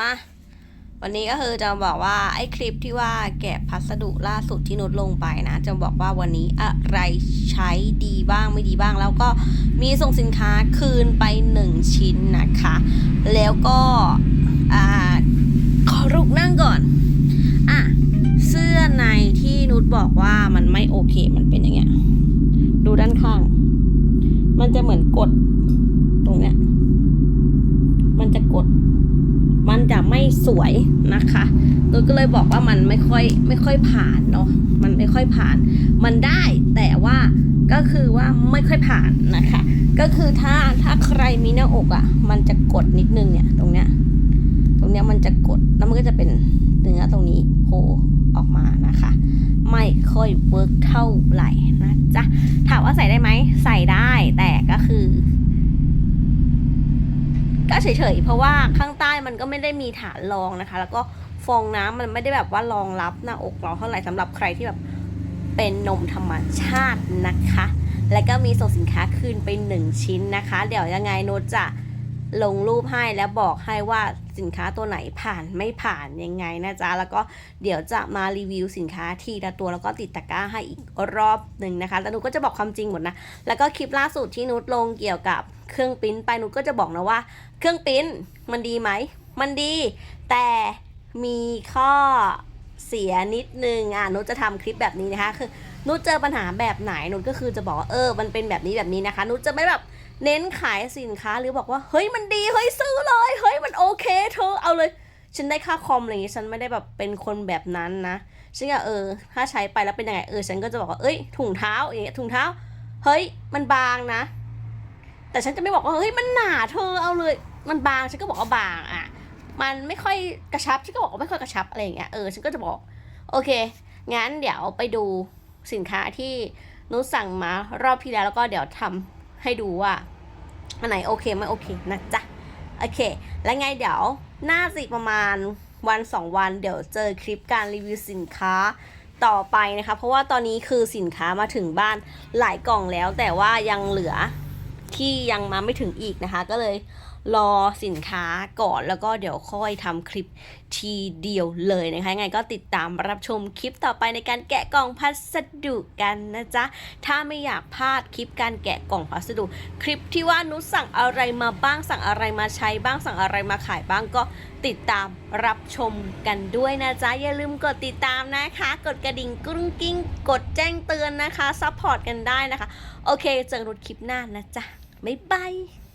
มา วันนี้ก็คือจะบอกว่าไอ้คลิปที่ว่าแกะพัสดุล่าสุดที่นุชลงไปนะ จะบอกว่าวันนี้อะไรใช้ดีบ้างไม่ดีบ้าง แล้วก็มีส่งสินค้าคืนไป 1 ชิ้นนะคะ แล้วก็อ่าขอรุกนั่งก่อนอะเสื้อในที่นุชบอกว่ามันไม่โอเคมันเป็นอย่างเงี้ยดูด้านข้าง มันจะเหมือนกดตรงเนี้ย มันจะกด มันจะไม่สวยนะคะนุชก็เลยบอกว่ามันไม่ค่อยไม่ค่อยผ่านเนาะมันไม่ค่อยผ่าน มันได้แต่ว่าก็คือว่าไม่ค่อยผ่านนะคะ ก็คือถ้าถ้าใครมีหน้าอกอะ่ะ มันจะกดนิดนึงเนี่ยตรงเนี้ยตรงเนี้ยมันจะกดแล้วมันก็จะเป็นเนื้อตรงนี้โผล่ออกมานะคะ ไม่ค่อยเวิร์กเท่าไหร่นะจ๊ะถามว่าใส่ได้ไหมใส่ได้แต่ก็คือ ก็เฉยๆเพราะว่าข้างใต้มันก็ไม่ได้มีฐานรองนะคะ แล้วก็ฟองน้ำมันไม่ได้แบบว่ารองรับหน้าอกเราเท่าไหร่สำหรับใครที่แบบเป็นนมธรรมชาตินะคะ แล้วก็มีส่งสินค้าคืนไปหนึ่งชิ้นนะคะ เดี๋ยวยังไงโนตจะลงรูปให้แล้วบอกให้ว่าสินค้าตัวไหนผ่านไม่ผ่านยังไงนะจ๊ะ แล้วก็เดี๋ยวจะมารีวิวสินค้าทีละตัวแล้วก็ติดตะกร้าให้อีกรอบหนึ่งนะคะแล้วนุชก็จะบอกความจริงหมดนะ แล้วก็คลิปล่าสุดที่นุชลงเกี่ยวกับ เครื่องปริ้นไปนุก็จะบอกนะว่า เครื่องปริ้นมันดีไหม มันดี แต่มีข้อเสียนิดนึงอะนุจะทำคลิปแบบนี้นะคะ คือนุเจอปัญหาแบบไหนนุก็คือจะบอกว่าเออ มันเป็นแบบนี้แบบนี้นะคะนุจะไม่แบบเน้นขายสินค้าหรือบอกว่าเฮ้ยมันดีเฮ้ยซื้อเลยเฮ้ยมันโอเคเธอเอาเลย ฉันได้ค่าคอมอะไรอย่างงี้ฉันไม่ได้แบบเป็นคนแบบนั้นนะฉันก็เออ ถ้าใช้ไปแล้วเป็นยังไงเออฉันก็จะบอกว่าเอ้ยถุงเท้าอย่างเงี้ยถุงเท้า เฮ้ยมันบางนะ แต่ฉันจะไม่บอกว่าเฮ้ยมันหนาเธอเอาเลย มันบางฉันก็บอกว่าบางอะ มันไม่ค่อยกระชับฉันก็บอกว่าไม่ค่อยกระชับอะไรอย่างเงี้ยเออฉันก็จะบอก โอเคงั้นเดี๋ยวไปดูสินค้าที่นุสั่งมารอบที่แล้วแล้วก็เดี๋ยวทำให้ดูว่าอันไหนโอเคไม่โอเคนะจ๊ะโอเค แล้วไงเดี๋ยวหน่าสิประมาณวันสองวันเดี๋ยวเจอคลิปการรีวิวสินค้าต่อไปนะคะ เพราะว่าตอนนี้คือสินค้ามาถึงบ้านหลายกล่องแล้วแต่ว่ายังเหลือ ที่ยังมาไม่ถึงอีกนะคะ ก็เลย รอสินค้าก่อนแล้วก็เดี๋ยวค่อยทำคลิปทีเดียวเลยนะคะยังไงก็ติดตามรับชมคลิปต่อไปในการแกะกล่องพัสดุกันนะจ๊ะ ถ้าไม่อยากพลาดคลิปการแกะกล่องพัสดุ คลิปที่ว่านุสั่งอะไรมาบ้างสั่งอะไรมาใช้บ้างสั่งอะไรมาขายบ้างก็ติดตามรับชมกันด้วยนะจ๊ะ อย่าลืมกดติดตามนะคะ กดกระดิ่งกรุ้งกิ้ง กดแจ้งเตือนนะคะซัพพอร์ตกันได้นะคะ โอเคเจอกันคลิปหน้านะจ๊ะบ๊ายบาย